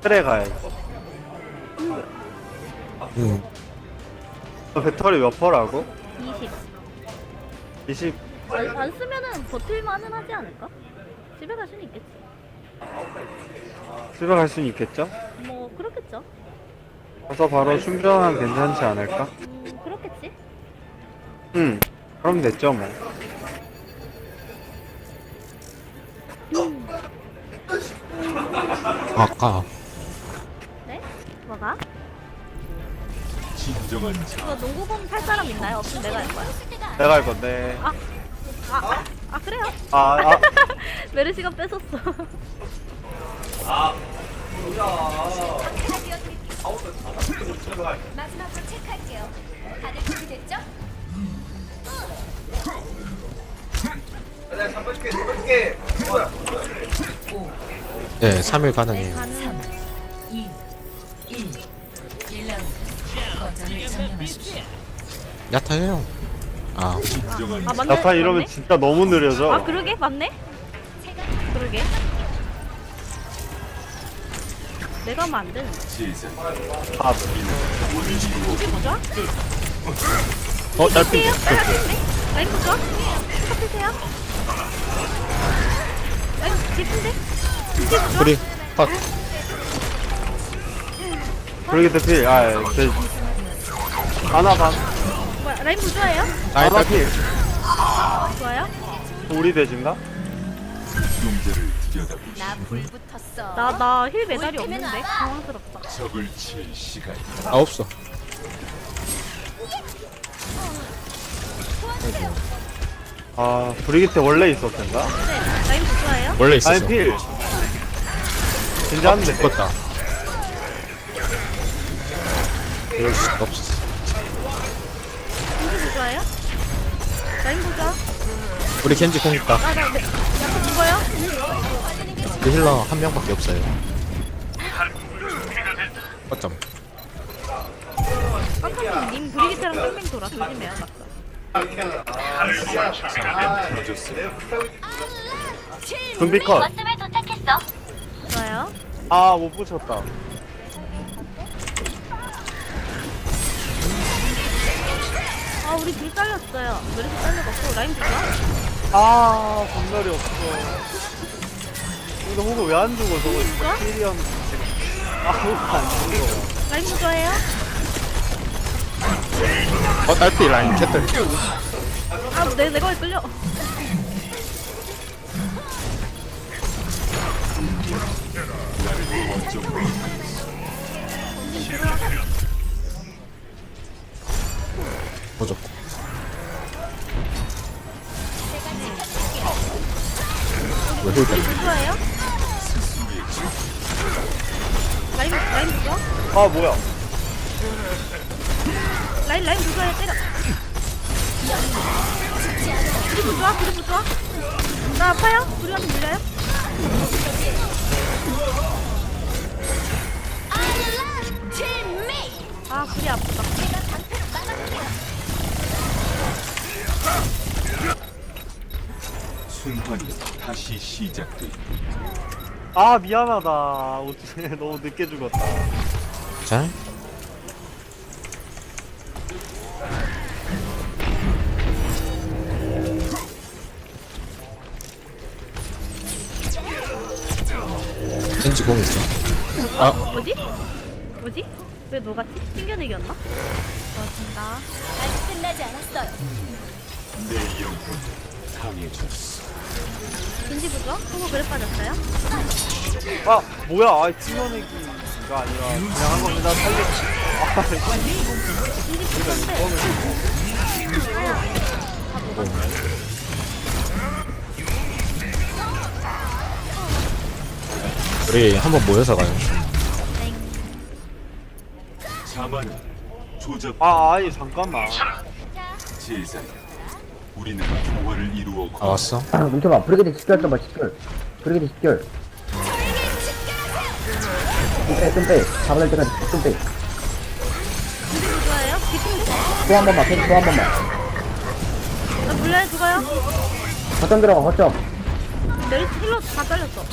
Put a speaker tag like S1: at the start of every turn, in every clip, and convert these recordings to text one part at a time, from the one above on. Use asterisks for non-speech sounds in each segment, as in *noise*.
S1: 트레 가야지.
S2: 응.
S1: 너 배터리 몇 퍼라고?
S3: 20.
S1: 20.
S3: 안, 안 쓰면은 버틸만은 하지 않을까? 집에 갈 수는 있겠지.
S1: 집에 갈 수는 있겠죠?
S3: 뭐 그렇겠죠.
S1: 가서 바로 충전하면 괜찮지 않을까?
S3: 음 그렇겠지.
S1: 응. 그럼 됐죠 뭐.
S2: 아까
S3: 네? 뭐가?
S4: 진정한
S3: 이거 농구공 탈 사람 있나요? 없으면 내가 할 거야.
S1: 내가 할 건데.
S3: 아, 아, 아, 아 그래요?
S1: 아, 아. *laughs*
S3: 메르시가 뺏었어.
S5: 마지막으로 체크할게요. 다들 준비됐죠?
S2: 네 3일 가능해요.
S3: 가는
S5: 2, 1, 1라운드. 거점을 점령하십시오.
S2: 야타해요. 아
S3: 아 맞네.
S1: 야타 이러면
S3: 맞네?
S1: 진짜 너무 느려져.
S3: 아 그러게 맞네. 그러게. 내가 하면 안 되는.
S4: 제사
S1: 아,
S3: 이게 뭐죠?
S2: 어 딸피.
S3: 피해요? 빨간색인데? 라인 보죠? 커피세요? 라인 깊은데?
S2: 프리 컷.
S1: 그러게 대필. 아, 예, 대. 하나 반.
S3: 뭐야 라인 보조예요?
S2: 아이
S1: 하나
S2: 딸피.
S1: 필.
S3: 좋아요?
S1: 우리
S4: 들여다보시
S5: 나불 붙었어.
S3: 나나 힐 메달이 없는데 당황스럽다.
S4: 적을 칠 시간
S2: 아 없어.
S1: 아, 브리기테 원래 있었던가?
S3: 네 라인 보조예요?
S2: 원래 있었어.
S1: 아니, 필. 진짜인데.
S2: 죽었다. 이럴 수가 없었어.
S3: 겐지 보조예요? 라인 보조?
S2: 우리 켄지 공 있다.
S3: 아나 네. 약간 죽어요?
S2: 그 힐러 한 명밖에 없어요. 어쩜?
S3: 깜짝님 님 브리기테랑 뺑뺑 돌아 조심해요.
S4: 터졌어요.
S1: 준비 컷.
S5: 거점에 도착했어.
S3: 좋아요.
S1: 아, 못 붙였다.
S3: 아 우리 둘 잘렸어요. 메르시 잘려갖고 라인 보조?
S1: 아, 분멸이 없어. 근데 호구 왜안 죽어, 저거.
S3: 진짜?
S1: 필이었 아, 호구 안 죽어.
S3: 라인 보조예요?
S2: 어 딸피 라인 캐틀.
S3: 아 내, 내가 왜 끌려?
S2: 보죠. 왜 힐?
S3: 우리 보조예요? 라인 라인 보조?
S1: 아, 뭐야.
S3: 라인 라인 보조해 때려. 우리 보조아 우리 보조아. 나 아파요? 우리 한테 물려요?
S4: 시 시작돼.
S1: 아, 미안하다. 어째 *laughs* 너무 늦게 죽었다.
S2: 자. 켄지 공 있어. 아
S3: 뭐지? 뭐지? 왜 녹았지? 튕겨내기 였나? 고맙습니다.
S5: 아직 끝나지 않았어요.
S4: 내 영혼 강해졌어.
S3: 겐지 보조? 호구 그래 빠졌어요?
S1: 아, 뭐야. 아, 튕겨내기가 아니라 그냥 한 겁니다. 살리 아,
S3: 겐지
S2: 우리 한번 모여서 가요.
S1: 아, 아니, 잠깐만.
S4: 제사. 우리는 조화를 이루어
S2: 아 왔어?
S6: 뭉쳐봐. 브리게드 집결 좀봐 집결. 브리게드 집결. 좀 빼, 좀 빼. 잡아낼 때까지 좀 빼.
S3: 겐지 보조예요? 깊은데?
S6: 또한 번만, 계속 또한 번만.
S3: 나 물려요 죽어요?
S6: 거점 들어가, 거점.
S3: 메르시 힐러 다 잘렸어.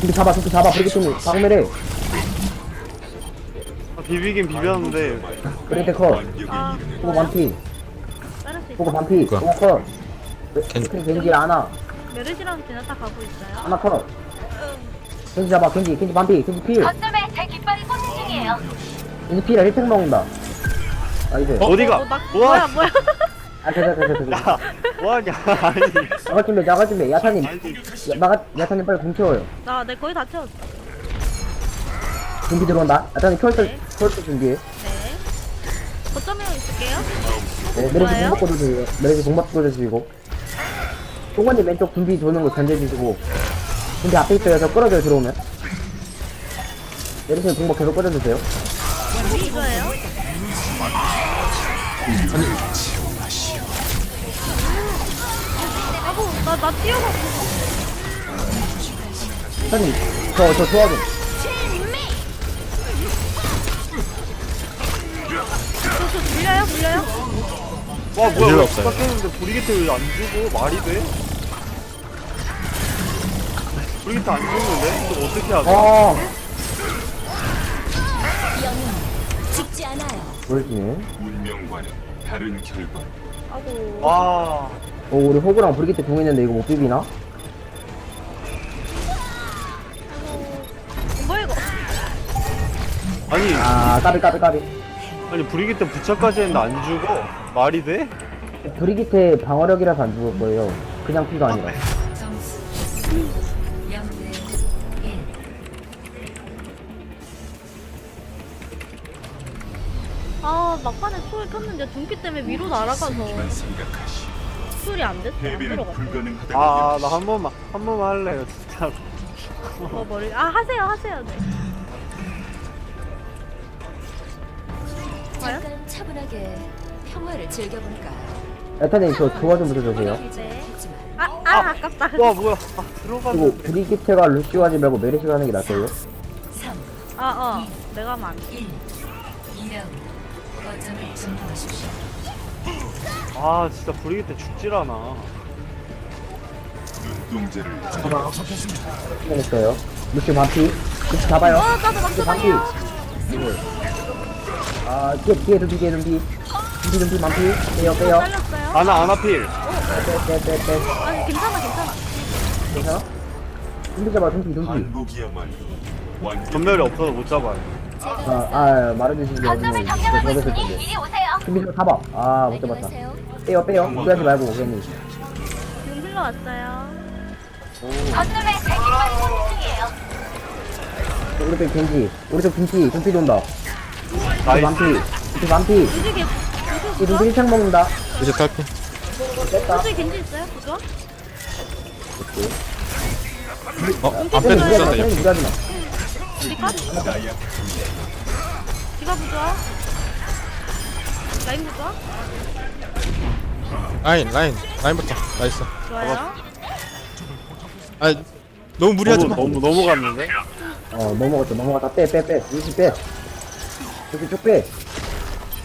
S6: 준비 잡아 준비 잡아 브리게팅 박매래
S1: 아, 비비긴 비볐는데
S6: 브리게팅 컷
S3: 아.
S6: 보고 반피
S3: 수
S6: 보고
S3: 있어.
S6: 반피
S2: 그거.
S6: 보고 컷
S2: 겐-
S6: 겐지 겐지 안아
S3: 메르시랑 제나타 가고 있어요.
S6: 안아 컷 겐지 잡아 겐지 겐지 반피 겐지 필
S5: 거점에 제 깃발이 꽂힌 중이에요.
S6: 겐지 필 1팩 먹는다 나이스
S1: 어? 디가
S3: 어, 나,
S1: 우와
S3: 뭐야 뭐야.
S6: 아 잠깐 잠깐
S1: 야 뭐하냐 아니
S6: 나갈 준비 나갈 준비 야타님 야, 나가 야타님 빨리 공 채워요
S3: 나, 내 거의 다 채웠어.
S6: 준비 들어온다 야타님 켜올
S3: 네.
S6: 때 준비해
S3: 네. 거점에 있을게요.
S6: 네, 메르시
S3: 좋아요.
S6: 공박 꽂아주세요 메르시 공박 꽂아주시고 송건님 왼쪽 준비 도는 거 견제해주시고 준비 앞에 있어요 저 끌어줘요 들어오면 메르시 공박 계속 꽂아주세요
S3: 이거예요. 아고 나, 나 뛰어갔어.
S6: 사장님 저저 도와줘
S3: 저, 저 물려요? 물려요?
S1: 와 뭐야
S2: 없어요.
S1: 깎였는데 브리게트 왜안 주고 말이 돼? 브리게트 안 주는데? 이거 어떻게 하지?
S6: 아
S5: 죽지 않아요.
S6: 보여주네
S4: 운명과는 다른 결과.
S3: 아고.
S6: 와어 우리 호구랑 브리기트 공 있는데 이거 못 비비나?
S3: 뭐야 이거?
S1: 아니
S6: 아 까비 까비 까비
S1: 아니 브리게트 부착까지 했는데 안 주고 말이 돼?
S6: 브리기트의 방어력이라서 안 죽을 거예요 그냥 피가 아니라
S5: 점수 0대 1.
S3: 아 막판에 소리 켰는데 dun기 때문에 위로 날아가서. 소리 안 됐어. 안 들어갔어.
S1: 아
S4: 여기시.
S1: 나한 번만 한 번만 할래요 진짜 로
S3: 어 머리. 아 하세요 하세요. 네. 과연?
S5: 잠깐 차분하게 평화를 즐겨볼까요?
S6: 야타님 저 조화 좀 붙여주세요
S3: 네.
S5: 하지만
S3: 아, 아 아깝다.
S1: 와 뭐야 아
S6: 그리고
S1: 들어가면
S6: 브리기트가 루시오 하지 말고 메르시가 하는 게 낫대요
S5: 3,
S3: 아 어. 내가 하면 안 돼.
S5: 1. 2라운드. 거점을 점령하십시오.
S1: 아 진짜 브리게트 죽질 않아
S4: 눈동자를
S6: 했어요 루시오 반피 루시 잡아요
S3: 어 나도
S6: 루시오 반피. 아 뒤에 뒤에 눈피 뒤에 눈피 눈피 눈피 반피 빼요 빼요
S3: 잘렸어요.
S1: 아나 아나필
S6: 빼빼빼빼
S3: 아니 괜찮아 괜찮아.
S6: 괜찮아? 눈피 잡아
S4: 반복이야말로 완벽.
S1: 전멸이 없어서 못 잡아요
S6: 아, 아 말해주시기
S5: 거점을 점령하고
S6: 저랬을
S5: 있으니
S6: 텐데
S5: 이리 오세요.
S6: 준비 좀 잡아 아 못 잡았다
S5: 안녕하세요.
S6: 빼요 빼요 무리하지 말고 괜히
S3: 지금 흘러 왔어요.
S5: 거점에 제 깃발이 꽂힌 중이에요.
S6: 오른쪽 겐지 오른쪽 눈피 눈피 돈다 눈피
S1: 나이스
S6: 반피 눈피 반피
S3: 무지개
S6: 이 눈피 1창 먹는다
S2: 이제 탈피
S6: 뺐다
S3: 무지개 겐지 있어요? 그죠?
S2: 어? 안 빼도
S6: 무리하지 마
S3: 디카? 디카 부좋아? 라인 부좋아?
S2: 라인 라인 라인부터 나이스
S3: 좋아요.
S2: 아 너무 무리하지
S1: 너무
S2: 마
S1: 너무 넘어갔는데?
S6: 어 넘어갔다 넘어갔다 빼 빼빼 루시 빼 루시 쭉빼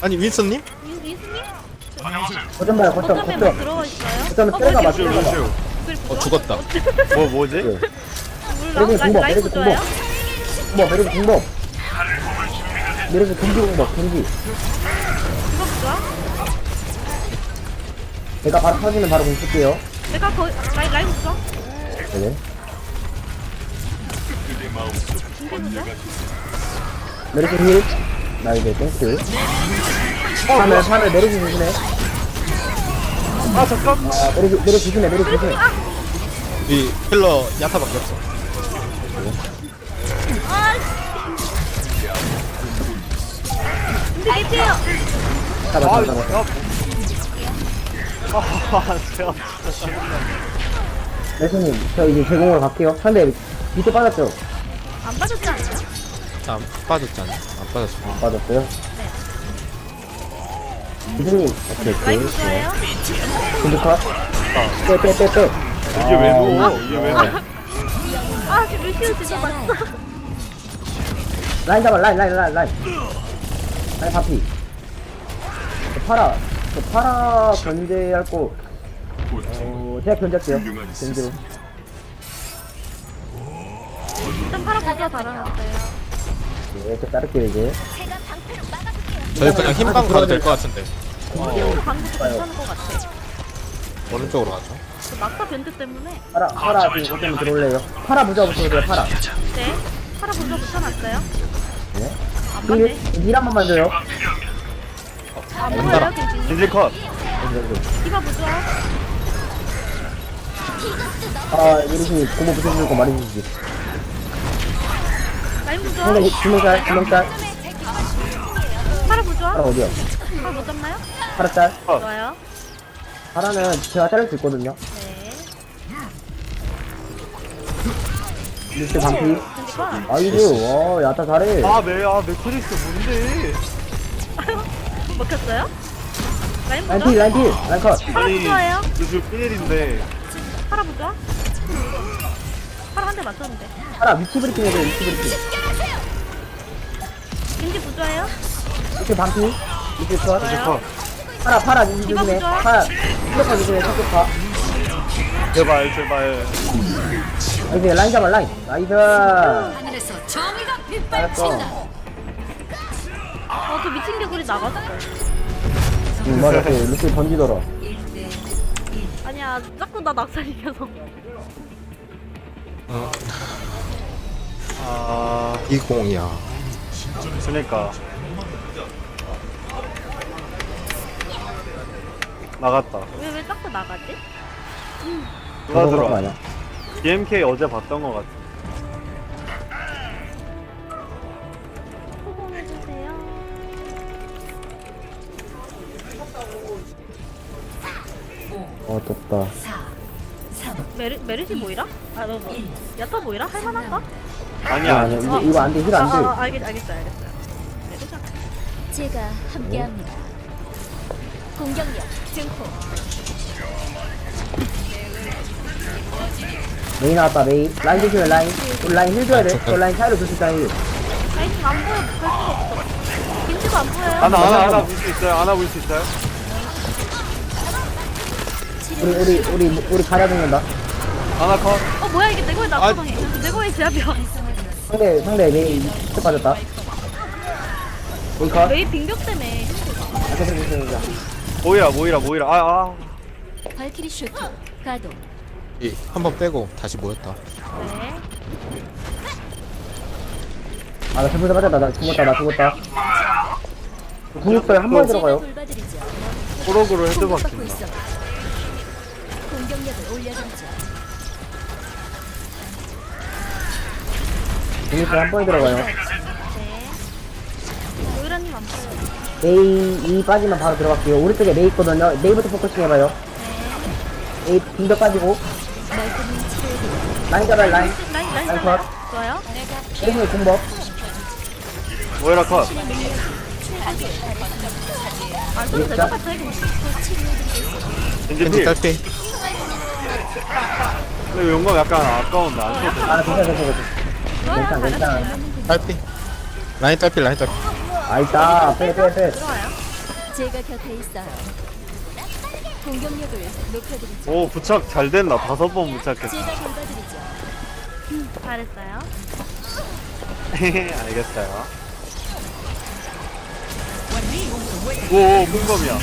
S2: 아니 윈스님?
S3: 윈- 윈스님?
S6: 거점 봐요 거점
S3: 거점에 뭐
S6: 거점
S3: 들어가 있어요?
S6: 거점에
S3: 어,
S6: 때려가
S1: 루시오
S2: 어? 죽었다 *laughs*
S1: 뭐 뭐지?
S6: 네.
S3: 몰라? 라- 부좋아요?
S6: 공법 뭐 메르시 공법 메르시 공기 공법 공기
S3: 디카 부좋아?
S6: 내가 바로 터지면 바로 공 쓸게요
S3: 내가 거의 라인 라인 부좋아?
S6: 네네? 메르시 힐 나 이제 땡스 하늘 하늘 메르시 조심해
S1: 아 잠깐.
S6: 아 메르시 메르시 조심해 메르시 조심해
S2: 이 힐러 야타밖에 없어.
S3: 아 개피해요.
S6: 잡아
S1: 아
S6: 잡아 잡아
S1: 아 제가
S6: 메르시님. 저 이제 제공으로 갈게요. 상대 밑에 빠졌죠?
S3: 안 빠졌지 않아요?
S2: 안 빠졌잖아. 안 빠졌어.
S6: 안 빠졌어요? 이승님 오케이 오케이? 근데 컷 빼빼빼빼.
S1: 이게 왜 누워? 이게 왜 누워?
S3: 아 지금 루시오 진짜 맞어.
S6: 라인 잡아 라인 라인 라인 라인. 라인 바피 저 파라 저 파라 견제할 거. 어, 제가 견제할게요. 견제로.
S3: 일단 팔아 보자 달아놨어요.
S6: 네, 저 자를게요, 이제.
S5: 제가 방패로 막아줄게요.
S2: 저희 그냥 흰방 가도 될 것 같은데
S3: 또 방금도 괜찮은 것 같아.
S2: 오른쪽으로 가죠
S3: 그 막타 밴드 때문에.
S6: 파라, 파라, 지금 거점 들어올래요. 파라 부자 붙어주세요, 파라.
S3: 네. 팔아 보자 붙여놨어요.
S6: 네.
S3: 안
S6: 힐,
S3: 맞네.
S6: 힐한 번만 줘요.
S3: 안 보여요, 괜찮이.
S1: 겐지 컷
S3: 디바 보자.
S6: 아, 이러시 고모 붙여주고 말해주시지.
S3: 라인 보자.
S6: 상대 주명짤, 주명짤.
S3: 팔아 보자.
S6: 파라 어디요?
S3: 팔아 못 잡나요?
S6: 파라 짤.
S3: 좋아요.
S6: 파라는 제가 자를 수 있거든요.
S3: 네.
S6: 루시 반피. 아이고, 와, 야타 잘해.
S1: 아 매 아 맥크리스 뭔데 *laughs*
S3: 먹혔어요? 라인
S6: 라인
S3: 보자.
S6: 필, 라인 필, 라인 컷.
S3: 팔아 보자예요.
S1: 요즘 삐일인데
S3: 팔아 보자. 팔아 한대 맞췄는데.
S6: 파라 위치 브리핑 해줘요, 위치 브리핑.
S3: 겐지 부자예요?
S6: 위치 반피. 위치 컷.
S1: 겐지 컷
S6: 파라, 파라, 니 조심해.
S3: 부자.
S6: 파라, 수력파 조심해, 수력파.
S1: 제발 제발
S6: 나이스, 라인 잡아, 라인. 나이스.
S5: 하늘에서 정의가
S6: 잘했어.
S3: 어, 그 미친 개구리 나갔어.
S6: 응, 맞아. 그 루시 던지더라.
S3: 아니야, 자꾸 나 낙살시켜서.
S1: 아
S2: 이 공이야
S1: 그니까 나갔다
S3: 왜, 왜 자꾸 나가지?
S1: 누가 들어와
S6: 아니야?
S1: BMK 어제 봤던 것 같아
S3: 소공해주세요.
S6: 어, 떴다.
S3: 메르, 메르시 모이라? 아, 너 뭐. 야타 모이라? 할만한가?
S1: 아니야
S6: 아니야,
S1: 아니야
S6: 이거, 이거 안 돼, 힐
S3: 아,
S6: 안 돼.
S3: 아, 알겠, 알겠어요, 알겠어요. 메르시
S5: 제가 함께합니다. 공격력 증폭.
S6: 메이 나왔다, 메이. 라인 조심해, 라인. 우리 라인 힐 줘야 돼. 저 라인 사이로 줄수 있다, 힐.
S3: 라인 안 보여, 갈 수가 없어. 김치도 안 보여요.
S1: 하나 하나 하나 볼 수 있어요 하나 볼 수 있어요
S6: 우리, 우리, 우리, 우리 가려 죽는다.
S1: 하나 컷
S3: 어, 뭐야, 이게 내 거에 낙서당해. 내 거에 제압이야.
S6: 상대, 상대 메이 스 빠졌다. 메이 컷.
S3: 메이 빙벽 때문에.
S6: 아, 계속 계속
S1: 모이라 모이라 모이라 아 아
S5: 발키리 슈트 가동.
S2: 이한번 빼고 다시 모였다
S3: 네.
S6: 아, 나 잘못 맞았다. 나 죽었다, 나 죽었다. 궁극도에 한 번에 들어가요.
S5: 돌봐드리죠.
S1: 호로그로 헤드
S5: 공격받고
S1: 박힌다
S5: 있어. 공격력을 올려드리죠.
S6: 궁극도에 한 번에 들어가요.
S3: 네. 안 보여요.
S6: 메이, 이 빠지면 바로 들어갈게요. 오른쪽에 메이 있거든요. 메이부터 포커싱 해봐요. 메이 빙벽 빠지고.
S5: 말끔히.
S6: 라인 잡아요, 라인.
S3: 라인, 라인,
S6: 라인
S3: 라인.
S6: 컷.
S3: 좋아요.
S6: 메이의 공법.
S1: 모이라 컷
S3: 안 써도 될 것 같아, 이거.
S1: 겐지
S2: 겐지
S1: 필
S2: 딸피
S1: 근데 용감 약간 아까운데 안 써도 돼
S6: 아, 괜찮아, 괜찮아, 괜찮아. 괜찮아, 괜찮아.
S2: 딸피 라인 딸피 라인 딸피
S6: 아, 있다. 빼, 빼, 빼.
S3: 들어와요.
S5: 제가 곁에 있어요. 공격력을 높여드리죠.
S1: 오 부착 잘 된다 다섯 번 부착했어
S5: 제가 돌봐드리죠.
S3: 잘했어요. *laughs*
S1: 알겠어요 오 풍검이야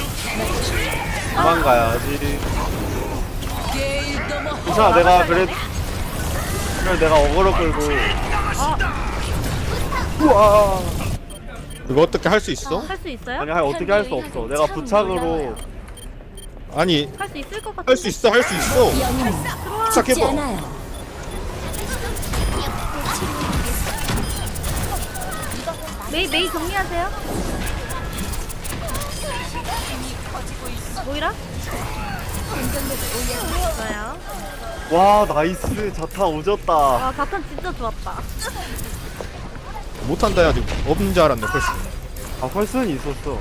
S1: 도망가야지 이사 내가 그래 그래 내가 어그로 끌고 우와
S2: 이거 어떻게 할 수 있어?
S3: 할 수 있어요?
S1: 아니 할- 어떻게 할 수 없어 내가 부착으로
S2: 아니
S3: 할 수 있을 것 같아.
S2: 할 수 있어 할 수 있어
S5: 않아요.
S3: 메이, 메이 정리하세요. 모이라?
S1: 와 나이스 자타 오졌다
S3: 와, 바탄 진짜 좋았다.
S2: 못한다 해야지 없는 줄 알았네 벌써
S1: 아 펄스는 있었어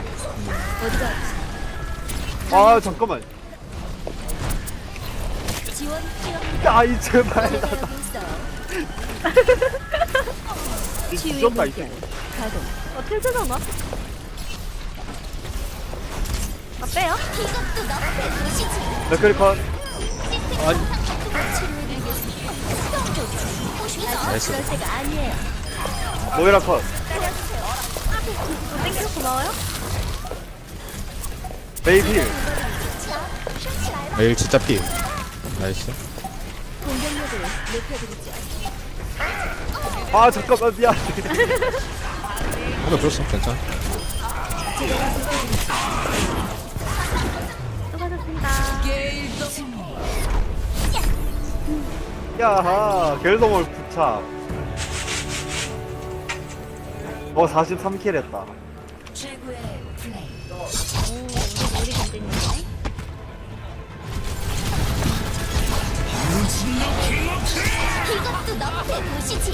S1: 아 잠깐만
S5: 지원 필요합니다.
S1: 아이 제발
S5: 여기 *laughs* 있어요.
S1: 이
S5: 치유의
S1: 뒤졌다 이
S5: 물결
S1: 새끼
S5: 가동.
S3: 어, 틀트잖아? 아,
S5: 도시지.
S1: 맥크리 컷.
S5: 보시죠.
S2: 나이스
S1: 모이라 컷
S3: 고마워요.
S1: 베이필
S2: 메일 진짜 피 나이스
S1: 아 잠깐만 미안
S2: 한번 줬어 괜찮아.
S1: 야하 결동을 부착 어 43킬 했다
S5: 이것도 너의 도시지?